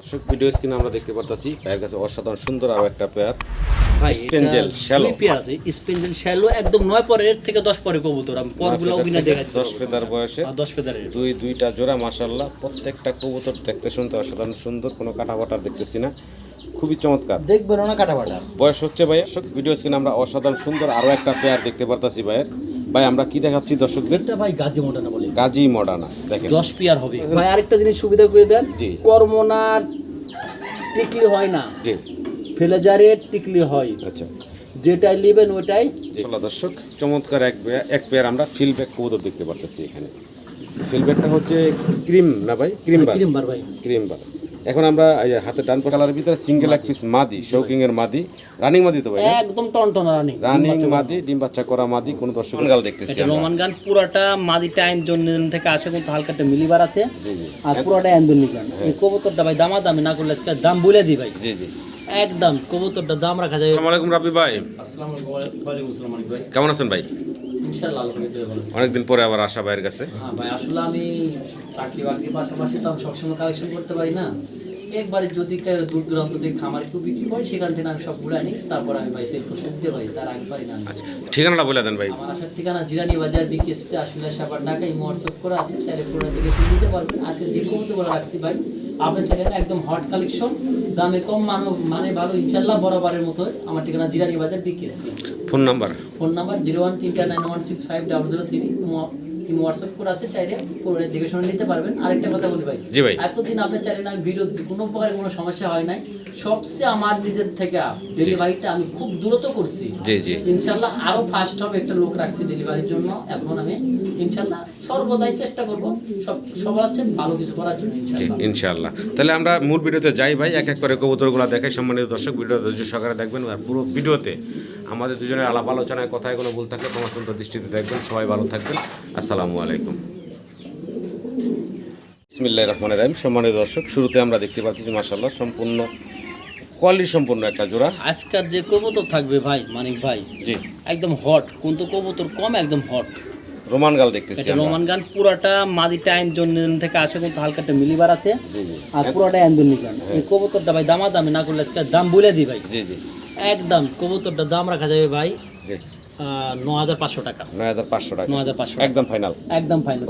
দর্শক ভিডিও স্ক্রিনে আমরা দেখতে পারতাছি ভাইয়ের কাছে অসাধারণ সুন্দর আরও একটা পেয়ার স্পেঞ্জেল শ্যালো পেয়ার আছে স্পেঞ্জেল শ্যালো একদম নয় পরের থেকে দশ পরে কবুতর আমি পরগুলো অভিনয় দেখাচ্ছি। দশ বয়সে। দশ দুই দুইটা জোড়া মাশাল্লাহ প্রত্যেকটা কবুতর দেখতে শুনতে অসাধারণ সুন্দর কোনো কাটাবাটার দেখতেছি না। খুবই চমৎকার। দেখবেন না কাটাবাটা। বয়স হচ্ছে ভাই ভিডিও স্ক্রিনে আমরা অসাধারণ সুন্দর আরও একটা পেয়ার দেখতে পারতাছি ভাইয়ের। ভাই আমরা কি দেখাচ্ছি দর্শকদের? এটা ভাই গাজি মোটানা বলে। গাজী মডার্না দেখেন। দশ পিয়ার হবে। ভাই আরেকটা জিনিস সুবিধা করে দেন। জি। কর্মনার টিকলি হয় না। জি। ফেলেজারের টিকলি হয়। আচ্ছা। যেটাই নেবেন ওটাই চলা দর্শক চমৎকার এক এক পেয়ার আমরা ফিলব্যাক কবুতর দেখতে পারতেছি এখানে। ফিলব্যাকটা হচ্ছে ক্রিম না ভাই? ক্রিম বার। ক্রিম বার ভাই। Cream bar. এখন আমরা হাতে ডান কালারের ভিতরে সিঙ্গেল এক পিস মাদি শৌকিং এর মাদি। রানিং মাদি তো ভাই একদম টনটনা রানি রানিং মাদি ডিম বাচ্চা করা মাদি কোন দর্শক গাল দেখতেছি। রোমান গান পুরাটা মাদিটা আইনজন থেকে আসে কিন্তু হালকা একটা মিলিবার আছে। আর পুরাটা আইনজন নিকান এই কবুতরটা ভাই দামা দামি না করলে আজকে দাম বলে দিই ভাই। জি জি। একদম কবুতরটা দাম রাখা যায়। আসসালামু আলাইকুম রাবি ভাই। আসসালামু আলাইকুম ওয়া আলাইকুম আসসালাম ভাই। কেমন আছেন ভাই? ইনশাআল্লাহ। অনেকদিন পরে আবার আসা ভাইয়ের কাছে। হ্যাঁ ভাই আসলে আমি চাকরি বাকরির পাশাপাশি তো আমি সবসময় কালেকশন করতে পারি না। একবারে যদি দূর দূরান্ত থেকে খামার একটু বিক্রি করে সেখান থেকে আমি সব ঘুরে আনি তারপর আমি ভাই সেল করতে দিতে পারি তার আগে পারি না আচ্ছা ঠিকানাটা বলে দেন ভাই। আমার আসার ঠিকানা জিরানি বাজার বিকেএসপি আসলে সাবার ঢাকা এই হোয়াটসঅ্যাপ করা আছে চাইলে পুরো দিকে নিতে পারবেন। আজকে যে কমতে বলে রাখছি ভাই আপনি চাইলে একদম হট কালেকশন দামে কম মানো মানে ভালো ইনশাল্লাহ বরাবরের মতো আমার ঠিকানা জিরানি বাজার BKSP. Phone number? Phone number zero one তিন চার nine one six five double zero three. WhatsApp করে আছে চাইলে দেখে শুনে নিতে পারবেন। আরেকটা কথা বলি ভাই জি ভাই। এতদিন আপনি চাইলে আমি ভিডিও দিচ্ছি কোনো প্রকারের কোনো সমস্যা হয় নাই। সবচেয়ে আমার নিজের থেকে ডেলিভারিটা আমি খুব দ্রুত করছি। জি জি। ইনশাল্লাহ আরও ফাস্ট হবে একটা লোক রাখছি ডেলিভারির জন্য। এখন আমি ইনশাল্লাহ সর্বদাই চেষ্টা করব সব সবার হচ্ছে ভালো কিছু করার জন্য ইনশাল্লাহ ইনশাআল্লাহ। তাহলে আমরা মূল ভিডিওতে যাই ভাই এক এক করে কবুতরগুলো দেখাই সম্মানিত দর্শক ভিডিও ধৈর্য সহকারে দেখবেন আর পুরো ভিডিওতে আমাদের দুজনের আলাপ আলোচনায় কথায় কোনো ভুল থাকলে তোমার সুন্দর দৃষ্টিতে দেখবেন। সবাই ভালো থাকবেন। আসসালামু আলাইকুম। বিসমিল্লাহ রহমান রাহিম। সম্মানিত দর্শক শুরুতে আমরা দেখতে পাচ্ছি মাসাল্লাহ সম্পূর্ণ কোয়ালিটি সম্পূর্ণ একটা জোড়া। আজকাল যে কবুতর থাকবে ভাই মানিক ভাই জি। একদম হট। কিন্তু কবুতর কম একদম হট। রোমান গাল দেখতেছি রোমান গান পুরাটা মাদিটা আইনজন থেকে আসে কিন্তু হালকা একটা মিলিবার আছে। আর পুরাটা আইনজন নিকান এই কবুতরটা ভাই দামা দামি না করলে আজকে দাম বলে দিই ভাই। জি জি। একদম কবুতরটা দাম রাখা যাবে ভাই জি। হাজার পাঁচশো টাকা। নয় হাজার পাঁচশো টাকা। হাজার পাঁচশো একদম ফাইনাল একদম ফাইনাল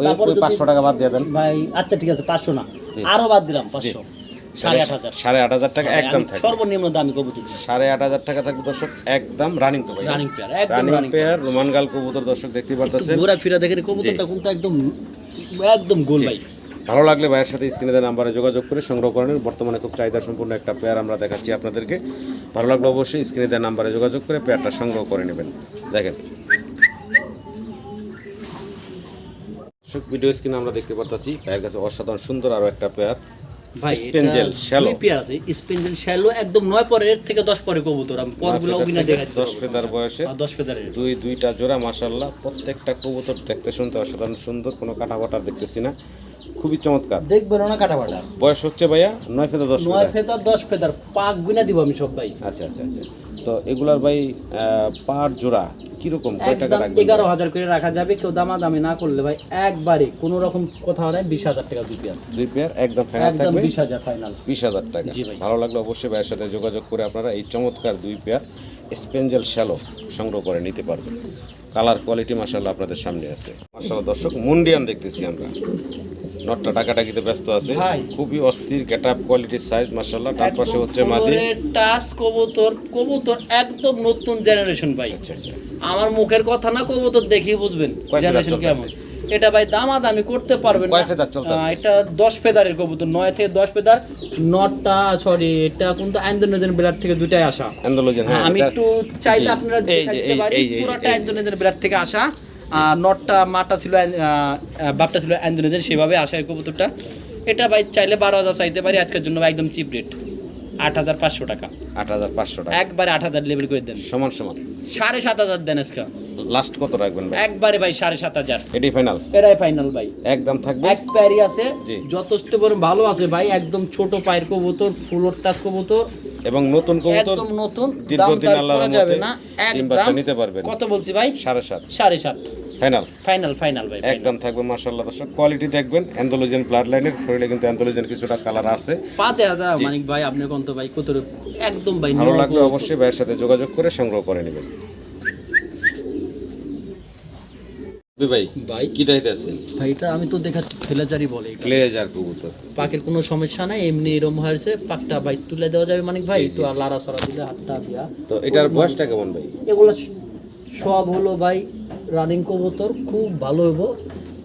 পাঁচশো টাকা বাদ দিয়ে দেন। ভাই আচ্ছা ঠিক আছে পাঁচশো না আরও বাদ দিলাম পাঁচশো। সাড়ে আট হাজার। টাকা একদম থাকবে। সর্বনিম্ন দামি কবুতর সাড়ে আট হাজার টাকা থাকবে দর্শক একদম রানিং তো running pair running pair Roman গাল কবুতর দর্শক দেখতে পারতেছেন। ঘোরা ফিরা দেখে কবুতরটা কিন্তু একদম একদম গোল ভাই। ভালো লাগলে ভাইয়ের সাথে স্ক্রিনে দেওয়া নাম্বারে যোগাযোগ করে সংগ্রহ করে নিন। বর্তমানে খুব চাহিদা সম্পূর্ণ একটা পেয়ার আমরা দেখাচ্ছি আপনাদেরকে। ভালো লাগলে অবশ্যই স্ক্রিনে দেওয়া নাম্বারে যোগাযোগ করে পেয়ারটা সংগ্রহ করে নেবেন। দেখেন। ভিডিও স্ক্রিনে আমরা দেখতে পারতেছি ভাইয়ের কাছে অসাধারণ সুন্দর আরও একটা পেয়ার। স্পেঞ্জেল শ্যালো। পেয়ার আছে। স্পেঞ্জেল শ্যালো একদম নয় পরের থেকে দশ পরে কবুতর। আমি পরগুলো অভিনয় দেখাচ্ছি। দশ পেতার বয়সে। দশ পেদারের দুই দুইটা জোড়া মাশাল্লাহ প্রত্যেকটা কবুতর দেখতে শুনতে অসাধারণ সুন্দর। কোনো কাটাবাটার দেখতেছি না। খুবই চমৎকার। দেখবেন না কাটাবাটা। বয়স হচ্ছে ভাইয়া নয় ফেতা দশ নয় ফেতা ফেদার দশ ফেদার পাক গুনা দিব আমি সব ভাই। আচ্ছা আচ্ছা আচ্ছা। তো এগুলার ভাই পার জোড়া কীরকম? কয় টাকা রাখবেন? এগারো হাজার করে রাখা যাবে কেউ দামা দামি না করলে ভাই একবারে কোনো রকম কোথাও নেই বিশ হাজার টাকা দুই পেয়ার। দুই পেয়ার একদম ফাইনাল একদম বিশ হাজার ফাইনাল বিশ হাজার টাকা। ভালো লাগলে অবশ্যই ভাইয়ের সাথে যোগাযোগ করে আপনারা এই চমৎকার দুই পেয়ার স্পেঞ্জেল শ্যালো সংগ্রহ করে নিতে পারবেন। কালার কোয়ালিটি মাসাল্লাহ আপনাদের সামনে আছে। মাসাল্লাহ দর্শক মুন্ডিয়ান দেখতেছি আমরা। নটটা টাকাটাকিতে ব্যস্ত আছে। খুবই অস্থির গেট আপ কোয়ালিটির সাইজ মাসাল্লাহ ডান পাশে হচ্ছে মাদি। টাচ কবুতর কবুতর একদম নতুন জেনারেশন ভাই। আচ্ছা আচ্ছা। আমার মুখের কথা না কবুতর দেখি বুঝবেন জেনারেশন কেমন? এটা ভাই দামা দামি করতে পারবেন কয় না। ফেদার চলতেছে? এটা দশ ফেদারের কবুতর নয় থেকে দশ ফেদার। নটটা সরি এটা কিন্তু আইন্দোনেজের বেলার থেকে দুটাই আসা। অ্যান্ডোলজেন হ্যাঁ আমি একটু চাইলে আপনারা এই যে, দেখাতে এই- পারি যে, পুরোটা। আইন্দোনেজের বেলার থেকে আসা। নটটা মাটা ছিল বাপটা ছিল আইন্দোনেজের সেভাবে আসা কবুতরটা। এটা ভাই চাইলে বারো হাজার চাইতে পারি আজকের জন্য ভাই একদম চিপ রেট আট হাজার পাঁচশো টাকা। আট হাজার পাঁচশো টাকা। একবারে আট হাজার লেবেল করে দেন। সমান সমান। সাড়ে সাত হাজার দেন আজকে। লাস্ট কত রাখবেন ভাই? একবারে ভাই সাড়ে সাত হাজার। এটাই ফাইনাল এটাই ফাইনাল ভাই। একদম থাকবে? এক প্যারি আছে। যথেষ্ট বড় ভালো আছে ভাই একদম ছোট পায়ের কবুতর ফুলোর টাচ কবুতর। এবং নতুন কবুতর একদম নতুন দাম দীর্ঘদিন আল্লাহর যাবে না। একদম নিতে পারবেন। কত বলছি ভাই? সাড়ে সাত। সাড়ে সাত। ফাইনাল। ফাইনাল ফাইনাল ভাই একদম থাকবে মাশাআল্লাহ দর্শক। কোয়ালিটি দেখবেন অ্যান্ডোলোজেন ব্লাড লাইনের শরীরে কিন্তু অ্যান্ডোলোজেন কিছুটা কালার আছে। পাতে হাজা মানিক ভাই আপনি কোন তো ভাই কত একদম ভাই ভালো লাগলে অবশ্যই ভাইয়ের সাথে যোগাযোগ করে সংগ্রহ করে নেবেন। ভাই ভাই? কি টাইতে আছেন আমি তো দেখাচ্ছি ফেলাজারি বলে এটা। কবুতর। পাকের কোনো সমস্যা নাই এমনি এরম হয়েছে পাকটা ভাই তুলে দেওয়া যাবে মানিক ভাই একটু লাড়া সরা দিলে হাতটা দিয়া। তো এটার বয়সটা কেমন ভাই? এগুলো সব হলো ভাই রানিং কবুতর খুব ভালো হইব।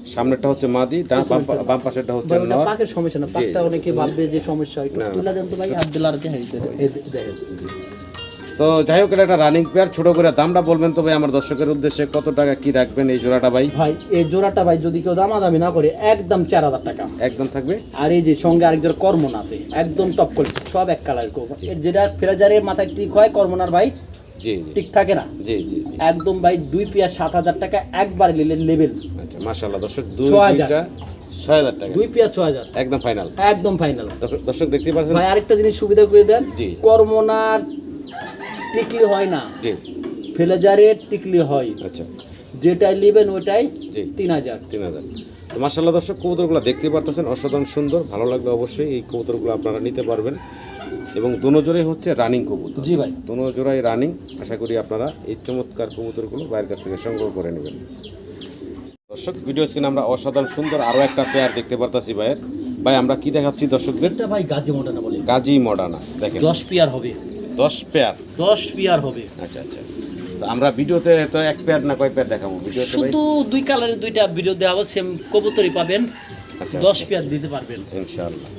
সামনেরটা হচ্ছে মাদি ডান- বাম পা- হচ্ছে নর। পাকের সমস্যা না পাকটা অনেকে ভাববে যে সমস্যা না। তুলে দেন তো ভাই হাত দেখেন। তো যাই হোক এটা একটা রানিং পেয়ার ছোট করে দামটা বলবেন তো ভাই আমার দর্শকের উদ্দেশ্যে কত টাকা কি রাখবেন এই জোড়াটা ভাই? ভাই এই জোড়াটা ভাই যদি কেউ দামাদামি না করে একদম চার হাজার টাকা। একদম থাকবে? আর এই যে সঙ্গে আরেক জোড়া কর্মন আছে একদম টপ কোয়ালিটি সব এক কালার যেটা ফেরাজারের মাথায় ঠিক হয় কর্মনার ভাই জি থাকে না? জি জি জি। একদম ভাই দুই পিয়া সাত হাজার টাকা একবার লেভেল আচ্ছা দর্শক দুই হাজার। ছয় হাজার টাকা। দুই পিয়া ছয় হাজার। একদম ফাইনাল একদম ফাইনাল দর্শক দেখতে পাচ্ছেন? ভাই আরেকটা জিনিস সুবিধা করে দেন। কর্মনার টিকলি হয় না। জি। টিকলি হয়। আচ্ছা। যেটাই নেবেন ওইটাই জি। তিন হাজার। তিন হাজার। তো মার্শাল্লাহ দর্শক কবুতরগুলো দেখতে পারতেছেন অসাধারণ সুন্দর ভালো লাগবে অবশ্যই এই কবুতরগুলো আপনারা নিতে পারবেন। এবং দোনো জোড়াই হচ্ছে রানিং কবুতর। জি ভাই। দোনো জোড়াই রানিং আশা করি আপনারা এই চমৎকার কবুতরগুলো বাইরের কাছ থেকে সংগ্রহ করে নেবেন। দর্শক ভিডিও স্ক্রিনে আমরা অসাধারণ সুন্দর আরও একটা পেয়ার দেখতে পারতাছি ভাইয়ের। ভাই আমরা কি দেখাচ্ছি দর্শকদের? এটা ভাই গাজী মডানা বলে। গাজী মডানা দেখেন। দশ পিয়ার হবে। দশ পেয়ার? দশ পিয়ার হবে। আচ্ছা আচ্ছা। তো আমরা ভিডিওতে তো এক পেয়ার না কয় পেয়ার দেখাবো? ভিডিওতে শুধু দুই কালারের দুইটা ভিডিও দেওয়া সেম কবুতরই পাবেন। আচ্ছা দশ পিয়ার দিতে পারবেন। ইনশাআল্লাহ।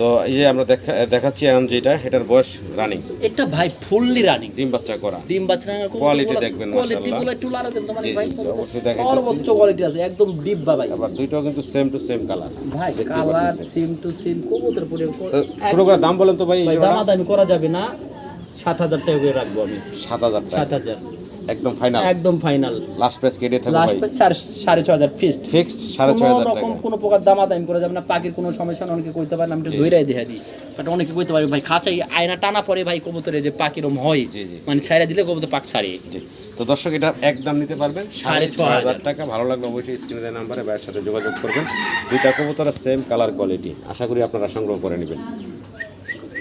তো এই যে আমরা দেখা দেখাচ্ছি এখন যেটা এটার বয়স রানিং এটা ভাই ফুললি রানিং ডিম বাচ্চা করা। ডিম বাচ্চা Quality দেখবেন, কোয়ালিটি গুলো একটু লারা দেন তোমার ভাই জি, জি, অবশ্যই দেখাইতেছি। সর্বোচ্চ কোয়ালিটি আছে একদম ডিপ বা ভাই। আবার দুইটাও কিন্তু সেম টু সেম কালার ভাই কালার সেম টু সেম কবুতর পরে ছোট করে দাম বলেন তো ভাই জোড়াটা? দামাদামি করা যাবে না। সাত হাজার টাকা করে রাখব আমি। সাত হাজার সাত হাজার। একদম ফাইনাল একদম ফাইনাল লাস্ট প্রাইস কেটে থাকবে লাস্ট ভাই? সাড়ে সাড়ে ছ হাজার ফিক্সড ফিক্সড সাড়ে ছয় হাজার টাকা। কোনো প্রকার দামাদামি করা যাবে না পাখির কোনো সমস্যা না অনেকে কইতে পারে না আমি ধৈরাই দেখা দিই। বাট অনেকে কইতে পারে ভাই খাঁচাই আয়না টানা পরে ভাই কবুতরে যে পাখিরম হয়। মানে ছাইরা দিলে কবুতর পাক ছাড়িয়ে জি। তো দর্শক এটা একদম নিতে পারবেন সাড়ে হাজার। হাজার। টাকা। ভালো লাগলে অবশ্যই স্ক্রিনে দেওয়া নাম্বারে ভাইয়ের সাথে যোগাযোগ করবেন। দুইটা কবুতরের সেম কালার কোয়ালিটি আশা করি আপনারা সংগ্রহ করে নেবেন স্ক্রিনে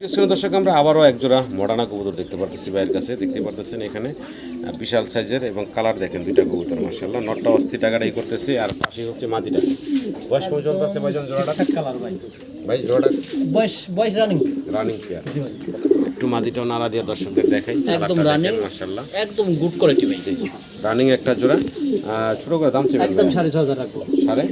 দর্শক আমরা আবারও একজোড়া মডানা কবুতর দেখতে পারতেছি ভাইয়ের কাছে। দেখতে পারতেছেন এখানে বিশাল সাইজের এবং কালার দেখেন দুইটা কবুতর মার্শাল্লাহ নটটা অস্থি টাকাটাই করতেছি আর পাশে হচ্ছে মাদিটা বয়স কম চলতেছে ভাইজন জোড়াটা? কালার ভাই। ভাই জোড়াটা? বয়স বয়স রানিং রানিং পেয়ার একটু মাদিটাও নাড়া দিয়ে দর্শকদের দেখাই। একদম running। মার্শাল্লাহ একদম গুড কোয়ালিটি ভাই। রানিং একটা জোড়া। ছোট করে দাম চেপেন একদম সাড়ে ছ হাজার রাখব। সাড়ে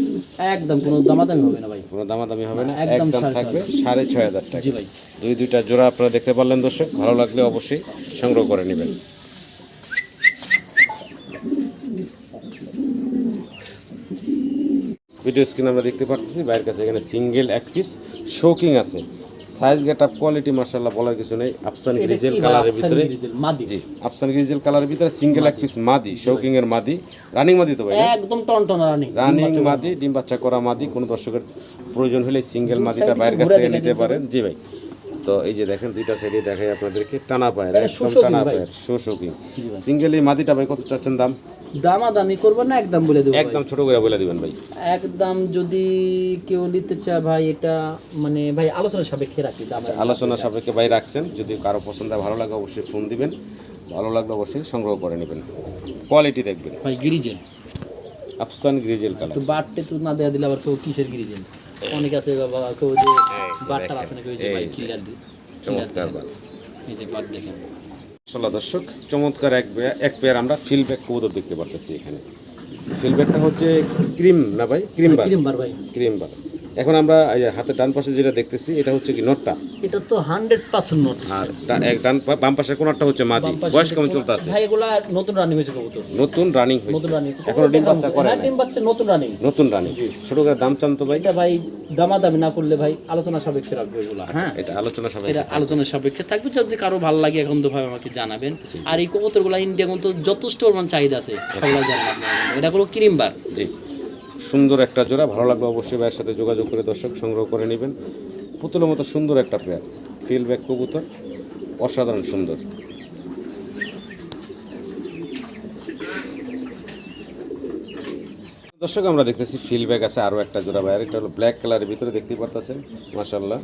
একদম কোনো দামাদামি হবে না ভাই। কোনো দামাদামি হবে না একদম থাকবে সাড়ে ছয় হাজার টাকা। জি ভাই। দুই দুইটা জোড়া আপনারা দেখতে পারলেন দর্শক ভালো লাগলে অবশ্যই সংগ্রহ করে নেবেন। ভিডিও স্ক্রিন আমরা দেখতে পাচ্ছি বাইরের কাছে এখানে সিঙ্গেল এক পিস শোকিং আছে। সাইজ গেট আপ কোয়ালিটি মার্শাল্লাহ বলার কিছু নেই। আফসান গ্রিজেল কালারের ভিতরে। মাদি। জি আফসান গ্রিজেল কালারের ভিতরে সিঙ্গেল এক পিস মাদি শৌকিং এর মাদি। রানিং মাদি তো ভাই? একদম টনটন রানিং রানিং মাদি ডিম বাচ্চা করা মাদি কোনো দর্শকের প্রয়োজন হলে সিঙ্গেল মাদিটা বাইরের কাছ থেকে নিতে পারেন। জি ভাই। তো এই যে দেখেন দুইটা সাইডে দেখাই আপনাদেরকে টানা পায়ের এটা একদম টানা। পায়ের শো শোকিং সিঙ্গেল এই মাদিটা ভাই কত চাচ্ছেন দাম? দামাদামি করব না একদম বলে দেবো একদম ছোট করে বলে দিবেন ভাই। একদম যদি কেউ নিতে চায় ভাই এটা মানে ভাই আলোচনা সাপেক্ষে রাখি দাম। আলোচনা সাপেক্ষে ভাই রাখছেন। যদি কারও পছন্দ ভালো লাগে অবশ্যই ফোন দিবেন। ভালো লাগলে অবশ্যই সংগ্রহ করে নেবেন। কোয়ালিটি দেখবেন। ভাই গিরিজেন আফসান গ্রিজেল কালার তো বাটতে তো না দেওয়া দিলে আবার কিসের গিরিজেন অনেক আছে বাবা কেউ যে বাটটা আছে না কেউ যে ভাই এই যে। দি চমৎকার বাট এই যে বাট দেখেন। আসলে দর্শক চমৎকার এক এক পেয়ার আমরা ফিলব্যাক কবুতর দেখতে পারতেছি এখানে। ফিলব্যাকটা হচ্ছে ক্রিম না ভাই? ক্রিম বার ক্রিম বার ভাই। ক্রিম বার এখন আমরা হাতের ডান পাশে যেটা দেখতেছি এটা হচ্ছে কি নটটা? এটা তো হান্ড্রেড পার্সেন্ট নোট। আর ডান বাম পাশে কোনটা হচ্ছে মাদি বয়স কেমন চলতে আছে ভাই এগুলা নতুন রানিং হয়েছে কবুতর। নতুন রানিং হয়েছে। নতুন রানিং এখনও ডিম বাচ্চা করে হ্যাঁ না ডিম বাচ্চা নতুন রানিং নতুন রানিং ছোট করে দাম চান তো ভাই। এটা ভাই দামাদামি না করলে ভাই আলোচনা সাপেক্ষে রাখব এগুলা। হ্যাঁ। এটা আলোচনা সবাই এটা আলোচনার সাপেক্ষে থাকবে। যদি কারও ভালো লাগে এখন তো ভাই আমাকে জানাবেন। আর এই কবুতরগুলো ইন্ডিয়া কিন্তু যথেষ্ট পরিমাণ চাহিদা আছে। সবাই জানেন আপনারা। এটা কোনো ক্রিমবার জি। সুন্দর একটা জোড়া ভালো লাগবে অবশ্যই ভাইয়ের সাথে যোগাযোগ করে দর্শক সংগ্রহ করে নেবেন। পুতুলের মতো সুন্দর একটা পেয়ার ফিল ব্যাগ কবুতর অসাধারণ সুন্দর। দর্শক আমরা দেখতেছি ফিল ব্যাগ আছে আরও একটা জোড়া ভাইয়ার এটা হলো ব্ল্যাক কালারের ভিতরে দেখতে পারতেছেন মাসাল্লাহ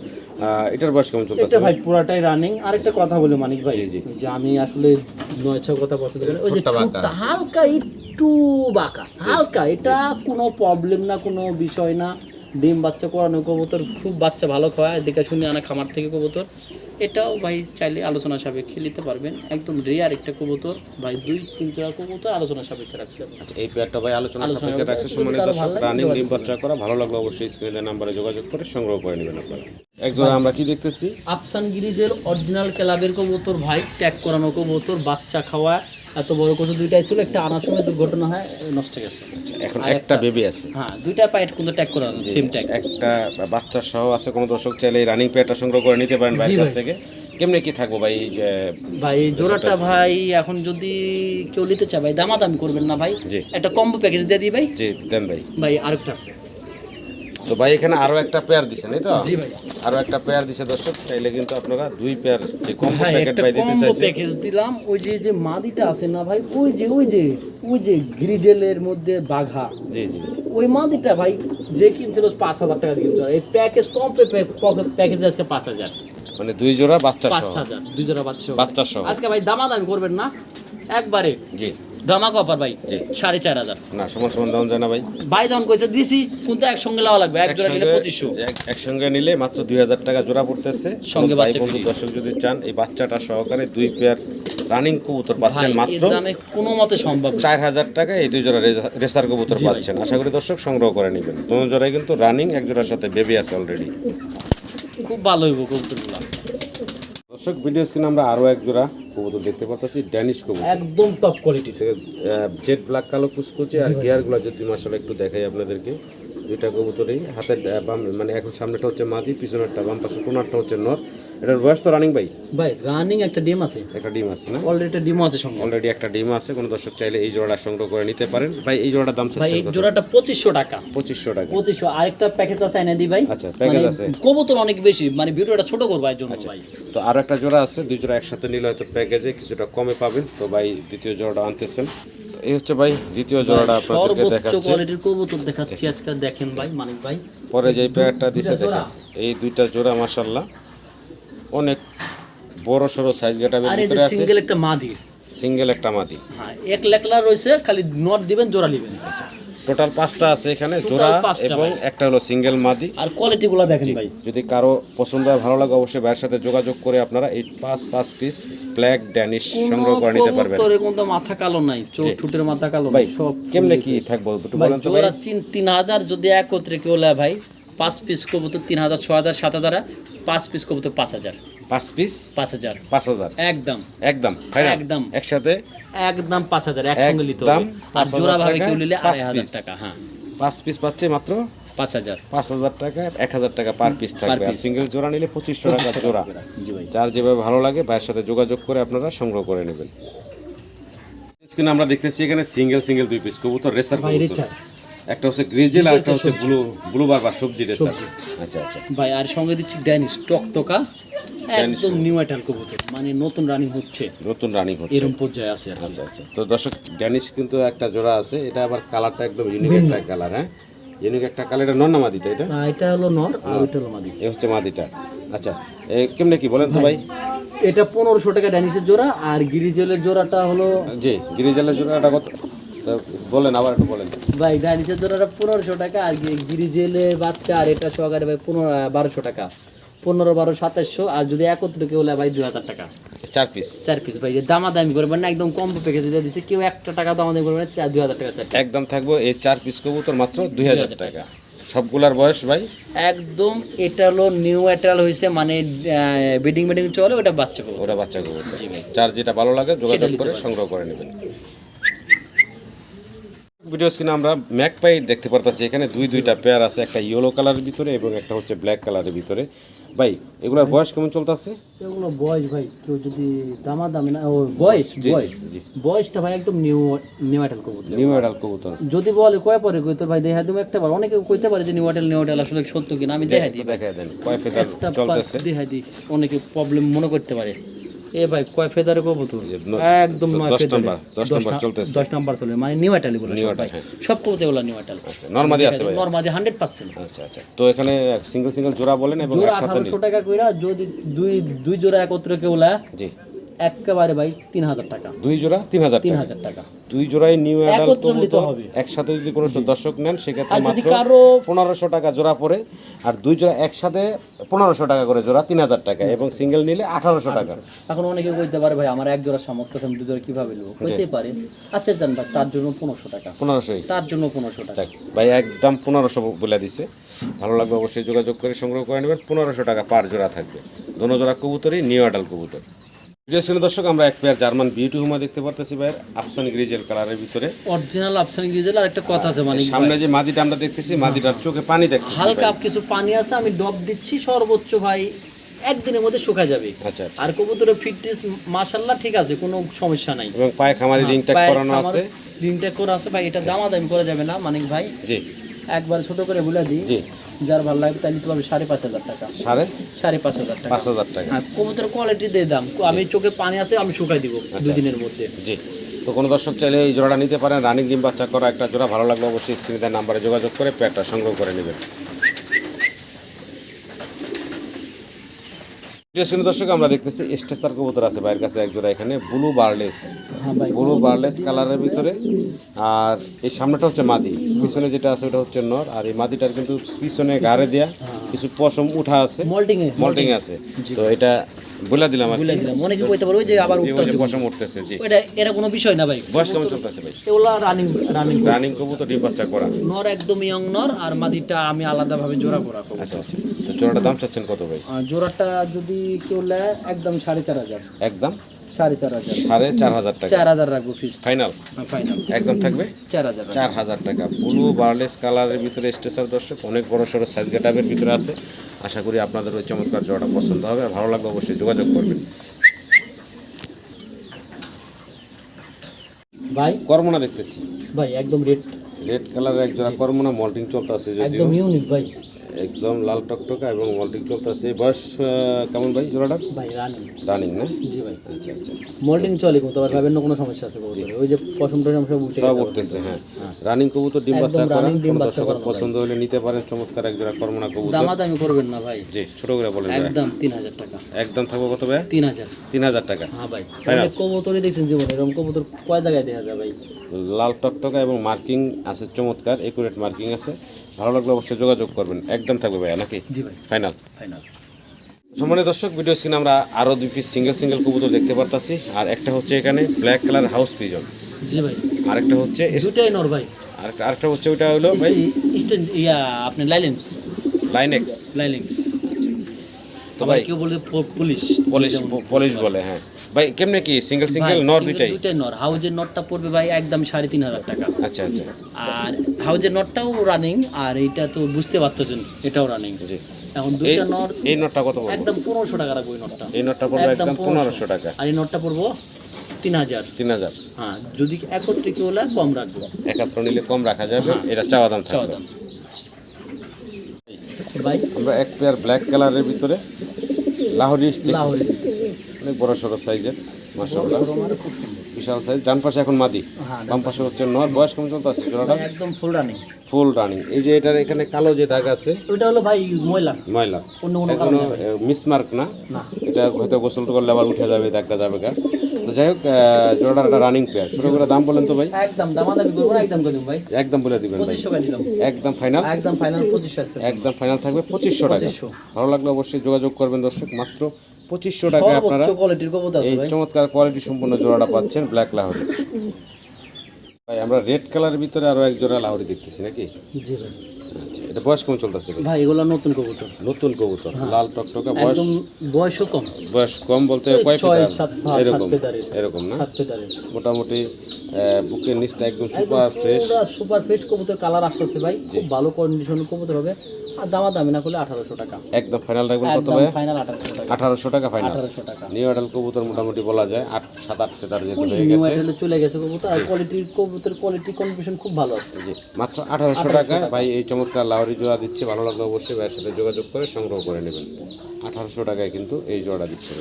এটার বয়স কেমন চলতেছে? ভাই পুরাটাই রানিং আরেকটা কথা বলি মানিক ভাই যে আমি আসলে নয় ছ কথা পছন্দ করি ওই যে হালকা একটু বাঁকা হালকা এটা কোনো প্রবলেম না কোনো বিষয় না। ডিম বাচ্চা করানো কবুতর খুব বাচ্চা ভালো খাওয়ায় দেখে শুনে আনা খামার থেকে কবুতর। এটাও ভাই চাইলে আলোচনা সাপেক্ষে নিতে পারবেন। একদম রেয়ার একটা কবুতর। ভাই দুই তিন টাকা কবুতর আলোচনা সাপেক্ষে রাখছেন আচ্ছা, এই পেয়ারটা ভাই আলোচনা সাপেক্ষে রাখছে। সম্মানিত দর্শক রানিং ডিম বাচ্চা করা ভালো লাগলে অবশ্যই স্ক্রিনের নাম্বারে যোগাযোগ করে সংগ্রহ করে নেবেন আপনারা। এক জোড়া আমরা কি দেখতেছি? আফসান গিরিজের অরিজিনাল ক্লাবের কবুতর ভাই ট্যাগ করানো কবুতর বাচ্চা খাওয়া। এত বড় কত দুইটাই ছিল একটা আনার সময় দুর্ঘটনা হয় নষ্ট গেছে। এখন একটা বেবি আছে। হ্যাঁ দুইটা পাইট কিন্তু ট্যাগ করানো সেম ট্যাগ একটা বাচ্চা সহ আছে কোনো দর্শক চাইলে রানিং পেয়ারটা সংগ্রহ করে নিতে পারেন ভাইয়ের কাছ থেকে। কেমনে কি থাকব ভাই ভাই জোড়াটা ভাই এখন যদি কেউ নিতে চায় ভাই দামাদামি করবেন না ভাই। জি। একটা কম্বো প্যাকেজ দিয়ে দিই ভাই। যে দেন ভাই। ভাই আরেকটা আছে। তো ভাই এখানে আরও একটা পেয়ার দিছেন এই তো জি ভাই। আরও একটা পেয়ার দিছে দর্শক চাইলে কিন্তু আপনারা দুই পেয়ার যে কম্বো প্যাকেট ভাই দিতে চাইছে প্যাকেজ দিলাম ওই যে যে মাদিটা আছে না ভাই ওই যে ওই যে ওই যে গ্রিজেলের মধ্যে বাঘা জি জি। ওই মাদিটা ভাই যে কিনছিল পাঁচ হাজার টাকা দিয়ে কিনছিল এই প্যাকেজ কম প্যাকেজ আজকে পাঁচ হাজার মানে দুই জোড়া বাচ্চা পাঁচ সহ হাজার দুই জোড়া বাচ্চা। বাচ্চা সহ। আজকে ভাই দামাদামি করবেন না একবারে জি দামাক অফার ভাই। সাড়ে চার হাজার। না সমান সমান দাম জানা ভাই। ভাই যখন কইছে দিছি কিন্তু একসঙ্গে লাওয়া লাগবে এক জোড়া নিলে পঁচিশশো। এক- একসঙ্গে নিলে মাত্র দুই হাজার টাকা জোড়া পড়তেছে। সঙ্গে বাচ্চা দর্শক যদি চান এই বাচ্চাটা সহকারে দুই পেয়ার রানিং কবুতর পাচ্ছেন মাত্র কোনো মতে সম্ভব চার হাজার টাকা এই দুই জোড়া রেসার কবুতর পাচ্ছেন। আশা করি দর্শক সংগ্রহ করে নেবেন। দোনো জোড়াই কিন্তু রানিং এক জোড়ার সাথে বেবি আছে অলরেডি খুব ভালো হইব কবুতরগুলো। দর্শক ভিডিও স্ক্রিনে আমরা আরও এক জোড়া কবুতর দেখতে পাচ্ছি ড্যানিশ কবুতর। একদম টপ কোয়ালিটির জেড ব্ল্যাক কালো কুচকুচে আর গিয়ারগুলো যদি মাসালে একটু দেখাই আপনাদেরকে দুইটা কবুতরই। হাতের বাম মানে এখন সামনেটা হচ্ছে মাদি পিছনেরটা বাম পাশে কোনারটা হচ্ছে নর। এটার বয়স তো রানিং ভাই? ভাই রানিং একটা ডিম আছে। একটা ডিম আছে না? অলরেডি একটা ডিমও আছে সঙ্গে। অলরেডি একটা ডিম আছে কোনো দর্শক চাইলে এই জোড়াটা সংগ্রহ করে নিতে পারেন। ভাই এই জোড়াটার দাম ভাই এই জোড়াটা পঁচিশশো টাকা। পঁচিশশো টাকা। পঁচিশশো আরেকটা প্যাকেজ আছে এনে দিই ভাই। আচ্ছা, প্যাকেজ মানে আছে। কবুতর অনেক বেশি মানে ভিডিওটা ছোট করব এই জন্য আচ্ছা। ভাই। তো আরও একটা জোড়া আছে দুই জোড়া একসাথে নিলে হয়তো প্যাকেজে কিছুটা কমে পাবেন। তো ভাই দ্বিতীয় জোড়াটা আনতেছেন। এই হচ্ছে ভাই দ্বিতীয় জোড়াটা আপনাদেরকে সর্বোচ্চ দেখাচ্ছি। কোয়ালিটির কবুতর দেখাচ্ছি আজকে দেখেন ভাই মানিক ভাই। পরে যে পেয়ারটা দিছে দেখেন। এই দুইটা জোড়া মাসাল্লাহ অনেক বড় সড়ো সাইজ যে ভিতরে আছে। সিঙ্গেল একটা মাদি। সিঙ্গেল একটা মাদি। হ্যাঁ এক লেকলা রয়েছে খালি নট দিবেন জোড়া দিবেন টোটাল পাঁচটা আছে এখানে জোড়া এবং একটা হলো সিঙ্গেল মাদি। আর কোয়ালিটি গুলা দেখেন ভাই। যদি কারও পছন্দ হয় ভালো লাগে অবশ্যই ভাইয়ের সাথে যোগাযোগ করে আপনারা এই পাঁচ পাঁচ পিস ব্ল্যাক ড্যানিশ সংগ্রহ করে নিতে পারবেন। কবুতরের তো মাথা কালো নাই চোখ ঠুটের মাথা কালো ভাই নাই সব কেমনে কি থাকব একটু বলেন তো ভাই। জোড়া তিন তিন হাজার যদি একত্রে কেউ নেয় ভাই পাঁচ পিস কবুতর তিন হাজার ছ হাজার সাত হাজার পাঁচ পিস কবুতর পাঁচ হাজার। পাঁচ পিস পাঁচ হাজার। পাঁচ হাজার? একদম। একদম একদম। একসাথে? একদম পাঁচ হাজার একসঙ্গে নিতে হবে। আর পাঁচ জোড়া ভাবে কেউ নিলে আড়াই হাজার টাকা হ্যাঁ। পাঁচ পিস পাচ্ছে মাত্র? পাঁচ হাজার। পাঁচ হাজার টাকা এক হাজার টাকা পার পিস থাকবে। আর সিঙ্গেল জোড়া নিলে পঁচিশশো টাকা জোড়া। ভাই। যার যেভাবে ভালো লাগে ভাইয়ের সাথে যোগাযোগ করে আপনারা সংগ্রহ করে নেবেন। স্ক্রিনে আমরা দেখতেছি এখানে সিঙ্গেল সিঙ্গেল দুই পিস কবুতর রেসার কবুতর। রেসার। একটা হচ্ছে গ্রিজেল আর একটা হচ্ছে ব্লু ব্লু বার বা সবজি রেসার আচ্ছা আচ্ছা। ভাই আর সঙ্গে দিচ্ছি ড্যানিশ টকটকা একদম নিউ আইটাল কবুতর। মানে নতুন রানিং হচ্ছে। নতুন রানিং হচ্ছে। এরকম পর্যায়ে আছে। আচ্ছা আচ্ছা। তো দর্শক ড্যানিশ কিন্তু একটা জোড়া আছে। এটা আবার কালারটা একদম ইউনিক একটা কালার হ্যাঁ? ইউনিক একটা কালার এটা নন না মাদিটা এটা? এটা হলো নর আর ওইটা হলো মাদি। এ হচ্ছে মাদিটা। আচ্ছা এ কেমনে কি বলেন তো ভাই এটা পনেরোশো টাকা ড্যানিশের জোড়া আর গিরিজেলের জোড়াটা হলো জি গিরিজালের জোড়াটা কত? বলেন আবার একটু বলেন। ভাই পনেরোশো টাকা আর বাচ্চা আর এটা সহকারে ভাই পনেরো বারোশো টাকা। পনেরো বারো সাতাশশো আর যদি একত্রে কেউ ভাই দুই হাজার টাকা। চার পিস চার পিস ভাই দামাদামি করবেন না একদম কম প্যাকেজ দিয়ে দিচ্ছে কেউ একটা টাকা দামাদামি করবেন না চার দুই হাজার টাকা একদম থাকব এই চার পিস কবুতর মাত্র দুই হাজার টাকা। সবগুলার বয়স ভাই? একদম এটা হলো নিউ অ্যাটাল হয়েছে মানে বিডিং বিডিং চলে ওটা বাচ্চা ওরা বাচ্চা কবুতর। যার যেটা ভালো লাগে যোগাযোগ করে সংগ্রহ করে নেবেন। ভিডিও স্ক্রিনে আমরা ম্যাকপাই দেখতে পারতাছি এখানে দুই দুইটা পেয়ার আছে একটা ইয়েলো কালারের ভিতরে এবং একটা হচ্ছে ব্ল্যাক কালারের ভিতরে। ভাই এগুলার বয়স কেমন চলতেছে? এগুলো বয়স ভাই কেউ যদি দামাদামি না ও বয়স। বয়সটা ভাই একদম নিউ নিউ অ্যাটাল কবুতর। নিউ এডাল কবুতর। যদি বলে কয় পরে কই তোর ভাই দেখা দেবো একটা বার। অনেকে কইতে পারে যে নিউ অ্যাটাল নিউ অ্যাটাল আসলে সত্য কিনা আমি দেখাই দিই দেখা দেন কয় ফেদার চলতেছে? দেখাই দিই অনেকে প্রবলেম মনে করতে পারে। এ ভাই কয় ফেদারে কবুতর যে একদম নয় ফেদারে। নাম্বার, দশ নাম্বার চলতেছে। দশ নাম্বার চলে মানে নিউ আইটালি বলে ভাই। হ্যাঁ। সব কবুতরগুলো নিউ আইটাল আচ্ছা নরমাদি আছে ভাই? নর্মাদি হান্ড্রেড পার্সেন্ট আচ্ছা আচ্ছা। তো এখানে সিঙ্গেল সিঙ্গেল জোড়া বলেন এবং একসাথে আঠারোশো নিন। টাকা কইরা যদি দুই দুই জোড়া একত্রে কেউ লা জি। একেবারে ভাই তিন হাজার টাকা। দুই জোড়া তিন হাজার তিন হাজার টাকা। দুই জোড়াই নিউ অ্যাডাল নিতে হবে। একসাথে যদি কোনো দর্শক নেন সেক্ষেত্রে মাত্র পনেরোশো টাকা জোড়া পড়ে আর দুই জোড়া একসাথে পনেরোশো টাকা করে জোড়া তিন হাজার টাকা এবং সিঙ্গেল নিলে আঠারোশো টাকা। এখন অনেকে কইতে পারে ভাই আমার এক জোড়া সামর্থ্য আমি দু জোড়া কীভাবে নেব? কইতে পারে। আচ্ছা জান ভাই তার জন্য পনেরোশো টাকা। পনেরোশোই। তার জন্য পনেরোশো টাকা। ভাই একদম পনেরোশো বলে দিচ্ছে ভালো লাগবে অবশ্যই যোগাযোগ করে সংগ্রহ করে নেবেন। পনেরোশো টাকা পার জোড়া থাকবে। দোনো জোড়া কবুতরই নিউ অ্যাডাল কবুতর। দর্শক আমরা এক পেয়ার জার্মান বিউটি হুমা দেখতে পারতেছি আফসান গ্রিজেল কালারের ভিতরে। অরিজিনাল আফসান আর একটা কথা আছে মানে সামনে যে মাদিটা আমরা দেখতেছি মাদিটার চোখে পানি দেখতেছি হালকা কিছু পানি আছে আমি ডব দিচ্ছি সর্বোচ্চ ভাই একদিনের মধ্যে শুকা যাবে। আচ্ছা আচ্ছা। আর কবুতরের ফিটনেস মাশাল্লাহ ঠিক আছে কোনো সমস্যা নাই। এবং পায়ে খামারি রিং ট্যাগ করানো আছে। রিং ট্যাগ করা আছে ভাই এটা দামাদামি করা যাবে না মানিক ভাই। জি। একবার ছোট করে বলে দিই। জি। যার ভালো লাগে তাই নিতে পারবে সাড়ে পাঁচ হাজার টাকা। সাড়ে? সাড়ে পাঁচ হাজার টাকা। পাঁচ হাজার টাকা। আর কবুতরের কোয়ালিটি দিয়ে দাম। আমি চোখে পানি আছে আমি শুকাই দিব আচ্ছা, দুদিনের মধ্যে। জি। তো কোনো দর্শক চাইলে এই জোড়াটা নিতে পারেন। রানিং ডিম বাচ্চা করা একটা জোড়া। ভালো লাগলে অবশ্যই স্ক্রিনে নাম্বারে যোগাযোগ করে প্যাটটা সংগ্রহ করে নেবেন। প্রিয় দর্শক আমরা দেখতেছি স্টেসার কবুতর আছে ভাইয়ের কাছে একজোড়া এখানে ব্লু বার্লেস। হ্যাঁ ব্লু বার্লেস কালারের ভিতরে। আর এই সামনেটা হচ্ছে মাদি পিছনে যেটা আছে ওটা হচ্ছে নর। আর এই মাদিটার কিন্তু পিছনে গাড়ে দেয়া। কিছু পশম উঠা আছে। মল্টিং মল্টিং আছে। তো এটা বলে দিলাম আর কি। বলে দিলাম। অনেকে কইতে পারবে ওই যে আবার উঠতেছে পশম উঠতেছে জি। এটা এটা কোনো বিষয় না ভাই। বয়স কেমন চলতেছে ভাই? এগুলা রানিং রানিং রানিং কবুতর ডিম বাচ্চা করা। নর একদম ইয়ং নর আর মাদিটা আমি আলাদা ভাবে জোড়া করা করব আচ্ছা আচ্ছা। তো জোড়াটা দাম চাচ্ছেন কত ভাই? জোড়াটা যদি কেউ নেয় একদম সাড়ে চার হাজার। একদম? সাড়ে চার হাজার। সাড়ে চার হাজার টাকা। চার হাজার রাখব ফিস ফাইনাল ফাইনাল একদম থাকবে? চার হাজার চার হাজার টাকা। ব্লু বার্লেস কালারের ভিতরে দর্শক অনেক বড় সড়ো সাইজ গেটাবের ভিতরে আছে। আশা করি আপনাদের ওই চমৎকার জোড়াটা পছন্দ হবে। আর ভালো লাগলে অবশ্যই যোগাযোগ করবেন। ভাই? কর্মনা দেখতেছি। ভাই একদম রেট রেড কালারের এক জোড়া কর্মনা মল্টিং চলতেছে একদম ইউনিক ভাই। একদম লাল টকটকা এবং মল্টিং চলতেছে বয়স কেমন ভাই জোড়াটা? ভাই রানিং। রানিং না? জি ভাই। আচ্ছা আচ্ছা। মোল্ডিং চলে কিন্তু আবার ভাবেন না কোনো সমস্যা আছে কবুতরে। ওই যে পশম টশম সব উঠে সব উঠতেছে হ্যাঁ। রানিং কবুতর ডিম বাচ্চা করা ডিম বাচ্চা করানো পছন্দ হলে নিতে পারেন। চমৎকার এক জোড়া কর্মনা কবুতর। দামাদামি করবেন না ভাই। জি ছোট করে বলেন একদম তিন হাজার টাকা। একদম থাকব কত ভাই? তিন হাজার। তিন হাজার টাকা। হ্যাঁ ভাই. অনেক কবুতরই দেখছেন জীবনে এরকম কবুতর কয় জায়গায় দেখা যায় ভাই? লাল টকটকা এবং মার্কিং আছে চমৎকার। একুরেট মার্কিং আছে। ভালো লাগলে অবশ্যই যোগাযোগ করবেন। একদম থাকবে ভাইয়া নাকি? ভাই। ফাইনাল ফাইনাল সম্মানিত দর্শক ভিডিও স্ক্রিনে আমরা আরও দুই পিস সিঙ্গেল সিঙ্গেল কবুতর দেখতে পারতাছি। আর একটা হচ্ছে এখানে ব্ল্যাক কালার হাউস পিজন জি ভাই। আরেকটা হচ্ছে এস- দুটাই নর ভাই। আরেকটা আরেকটা হচ্ছে ওইটা হলো ভাই? ইয়া আপনি লাইলেন্স লাইনেক্স লাইলেন্স তো ভাই কেউ বলে পুলিশ পলিশ পলিশ বলে হ্যাঁ। ভাই কেমনে কি? সিঙ্গেল সিঙ্গেল নর দুইটাই? দুইটাই নর হাউজের নটটা পড়বে ভাই একদম সাড়ে তিন হাজার টাকা। আচ্ছা আচ্ছা। আর হাউজের নটটাও রানিং আর এইটা তো বুঝতে পারতেছেন এটাও রানিং জি। এখন দুইটা নর এই নটটা কত একদম পনেরোশো টাকা রাখব এই নটটা এই নটটা পড়বে একদম পনেরোশো। টাকা। আর এই নটটা পড়ব তিন হাজার। তিন হাজার। হ্যাঁ যদি একত্রে কেউ কম রাখব। একাত্তর নিলে কম রাখা যাবে এটা চাওয়া দাম চাওয়া দাম। ভাই। আমরা এক পেয়ার ব্ল্যাক কালারের ভিতরে লাহোরি লাহোরি। অনেক বড় সড়ো সাইজের মাসাল্লাহ বিশাল সাইজ। ডান পাশে এখন মাদি। হ্যাঁ, বাম পাশে হচ্ছে নর। বয়স কম চলতে আছে জোড়াটা? একদম ফুল রানিং ফুল রানিং এই যে এটার এখানে কালো যে দাগ আছে ওইটা হলো ভাই ময়লা। ময়লা। কোনো মিসমার্ক না। এটা হয়তো গোসল করলে আবার উঠে যাবে দাগটা যাবে গা। তো যাই হোক জোড়াটার একটা রানিং পেয়ার ছোট করে দাম বলেন তো ভাই। একদম দামাদামি করব না একদম করে ভাই। একদম বলে দিবেন ভাই। একদম ফাইনাল একদম ফাইনাল পঁচিশশো করে একদম ফাইনাল থাকবে পঁচিশশো টাকা। ভালো লাগলে অবশ্যই যোগাযোগ করবেন দর্শক। মাত্র পঁচিশশো টাকায় আপনারা এই চমৎকার কোয়ালিটি সম্পূর্ণ জোড়াটা পাচ্ছেন ব্ল্যাক লাহোরি। ভাই আমরা রেড কালারের ভিতরে আরও এক জোড়া লাহোরি দেখতেছি নাকি? জি ভাই। আচ্ছা এটা বয়স কেমন চলতেছে ভাই? এগুলো নতুন কবুতর। নতুন কবুতর লাল টকটকা বয়স? কম। বয়স কম বলতে কয় এরকম এরকম না? মোটামুটি বুকের নিচটা একদম সুপার ফ্রেশ পুরা সুপার ফ্রেশ কবুতর কালার আসতেছে ভাই। খুব ভালো কন্ডিশন কবুতর হবে। আর দামা দামি না করলে আঠারোশো টাকা। একদম ফাইনাল রাখবেন কত ভাই ফাইনাল আঠারোশো টাকা। আঠারোশো টাকা ফাইনাল আঠারোশো টাকা। নিউ আডাল কবুতর মোটামুটি বলা যায়। আট সাত আট ফেদার হয়ে গেছে। আইটেলে চলে গেছে কবুতর আর কোয়ালিটির কবুতর কোয়ালিটি কন্ডিশন খুব ভালো আছে। জি মাত্র আঠারোশো টাকা। ভাই এই চমৎকার লাউরি জোড়া দিচ্ছে। ভালো লাগলে অবশ্যই ভাইয়ের সাথে যোগাযোগ করে সংগ্রহ করে নেবেন। আঠারোশো টাকায় কিন্তু এই জোড়া দিচ্ছে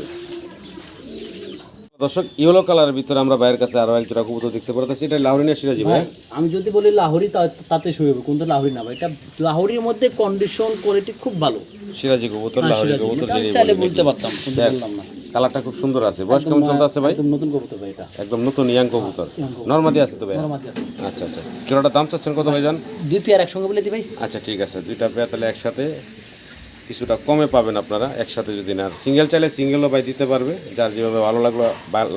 দর্শক ইয়েলো কালারের ভিতরে আমরা বাইরের কাছে আরও এক জোড়া কবুতর দেখতে পারতেছি এটা লাহোরি না সিরাজি ভাই? আমি যদি বলি লাহোরি তাতে শুয়ে হবে কিন্তু লাহোরি না ভাই? এটা লাহোরির মধ্যে কন্ডিশন কোয়ালিটি খুব ভালো। সিরাজি কবুতর হ্যাঁ, লাহোরি। কবুতর চাইলে বলতে পারতাম বললাম না। কালারটা খুব সুন্দর আছে। বয়স কেমন চলতে আছে ভাই? নতুন কবুতর ভাই এটা। একদম নতুন ইয়াং কবুতর। নর্মাদি আছে তো ভাই? নরমাদি আছে। আচ্ছা আচ্ছা। জোড়াটা দাম চাচ্ছেন কত ভাই জান দুই পেয়ার একসঙ্গে বলে দি ভাই আচ্ছা ঠিক আছে। দুইটা পেয়ার তাহলে একসাথে কিছুটা কমে পাবেন আপনারা একসাথে যদি না সিঙ্গেল চাইলে সিঙ্গেলও ভাই দিতে পারবে। যার যেভাবে ভালো লাগল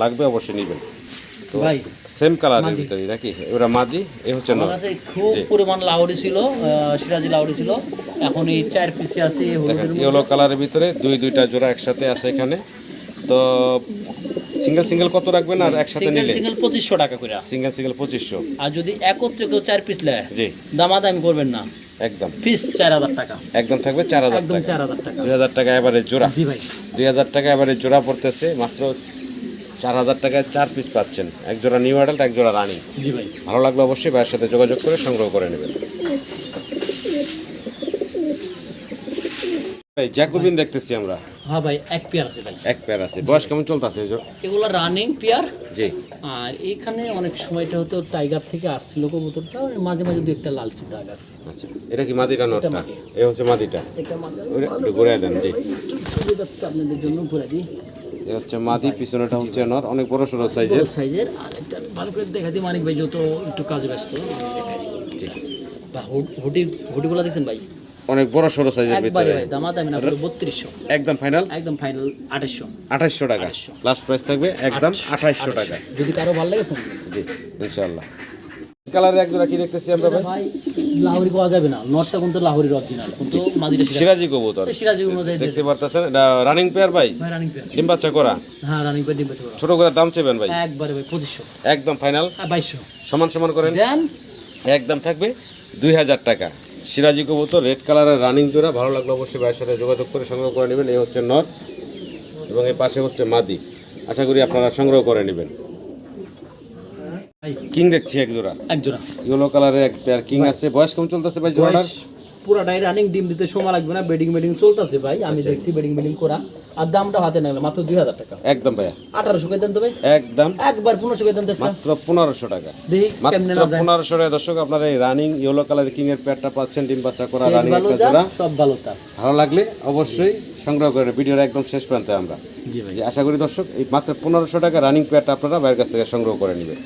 লাগবে অবশ্যই নেবেন। তো ভাই সেম কালারের ভিতরে নাকি? ওরা মাদি এ হচ্ছে আমার খুব পরিমাণ লাহোরি ছিল সিরাজি লাহোরি ছিল। এখন এই চার পিসে আছে। ইয়েলো কালারের ভিতরে দুই দুইটা জোড়া একসাথে আছে এখানে। তো সিঙ্গেল সিঙ্গেল কত রাখবেন আর একসাথে নিলে? সিঙ্গেল টাকা করে সিঙ্গেল সিঙ্গেল আর যদি একত্রে কেউ চার পিস জি। দামাদামি করবেন না। একদম। পিস চার হাজার টাকা। একদম থাকবে চার হাজার একদম চার হাজার টাকা। দুই হাজার টাকা এবারে জোড়া। জি ভাই। দুই হাজার টাকা এবারে জোড়া পড়তেছে মাত্র চার হাজার টাকায় চার পিস পাচ্ছেন। এক জোড়া নিউ অ্যাডাল্ট এক জোড়া রানি। জি ভাই। ভালো লাগলে অবশ্যই ভাইয়ের সাথে যোগাযোগ করে সংগ্রহ করে নেবেন। ভাই জ্যাকোবিন দেখতেছি আমরা। হ্যাঁ ভাই এক পেয়ার আছে ভাই। এক পেয়ার আছে। বয়স কেমন চলতেছে এগুলো রানিং পেয়ার জি। আর এখানে অনেক সময়টা হতো টাইগার থেকে আসছিল কবুতরটা মাঝে মাঝে দু একটা লালচি দাগ আছে। আচ্ছা এটা কি মাদিটা নটটা। এ হচ্ছে মাদিটা। এটা মাঝে ওটা ঘুরে দেন জি। আপনাদের জন্য ঘুরে দিই। এ হচ্ছে মাদি পিছনেটা হচ্ছে নর অনেক বড় সড়ো সাইজের বড় সাইজের আর এটা ভালো করে দেখা দিই। মানিক ভাই যত একটু কাজে ব্যস্ত। জি। বা হুডি হুডিগুলো দেখছেন ভাই? অনেক বড় সড়ো সাইজের ভিতরে। দামা দামি না পুরো বত্রিশশো। একদম ফাইনাল একদম ফাইনাল আঠাশশো। আঠাইশশো টাকা। লাস্ট প্রাইস থাকবে একদম আঠাইশশো টাকা। যদি কারও ভালো লাগে ফোন। জি ইনশাআল্লাহ। কালারের এক জোড়া কি দেখতেছি আমরা ভাই? লাহোরি পাওয়া যাবে না। নটটা কিন্তু লাহোরির অরিজিনাল কিন্তু মাদিরা সিরাজ কবুতর। সিরাজি অনুযায়ী দেখতে পারতেছেন এটা রানিং পেয়ার ভাই? ভাই রানিং পেয়ার ডিম বাচ্চা করা? হ্যাঁ রানিং পেয়ার ডিম পেতে ছোট করে দাম চেবেন ভাই? একবারে ভাই পঁচিশশো। একদম ফাইনাল আর বাইশশো। সমান সমান করেন? দেন। একদম থাকবে দুই হাজার টাকা। সিরাজি কবুতর রেড কালারের রানিং জোড়া ভালো লাগল অবশ্যই ভাইয়ের সাথে যোগাযোগ করে সংগ্রহ করে নেবেন। এই হচ্ছে নর এবং এই পাশে হচ্ছে মাদি। আশা করি আপনারা সংগ্রহ করে নেবেন। কিং দেখছি এক জোড়া। এক জোড়া। ইয়েলো কালারের এক পেয়ার কিং আছে। বয়স কম চলতেছে ভাই জোড়াটার? পুরাটাই রানিং ডিম দিতে সময় লাগবে না বেডিং বেডিং চলতেছে ভাই। আমি দেখছি বেডিং বেডিং করা। আর দামটা হাতে না মাত্র দুই হাজার টাকা। একদম ভাইয়া। আঠারোশো করে দেন তো ভাই? একদম। একবার পনেরোশো করে দেন মাত্র পনেরোশো টাকা। মাত্র পনেরোশো টাকা। দর্শক আপনারা এই রানিং ইয়েলো কালারের কিং এর পেয়ারটা পাচ্ছেন ডিম বাচ্চা করা রানিং সব ভালো তার ভালো লাগলে অবশ্যই সংগ্রহ করে ভিডিওর একদম শেষ প্রান্তে আমরা। ভাই। আশা করি দর্শক এই মাত্র পনেরোশো টাকা রানিং পেয়ারটা আপনারা বাইরের কাছ থেকে সংগ্রহ করে নেবেন।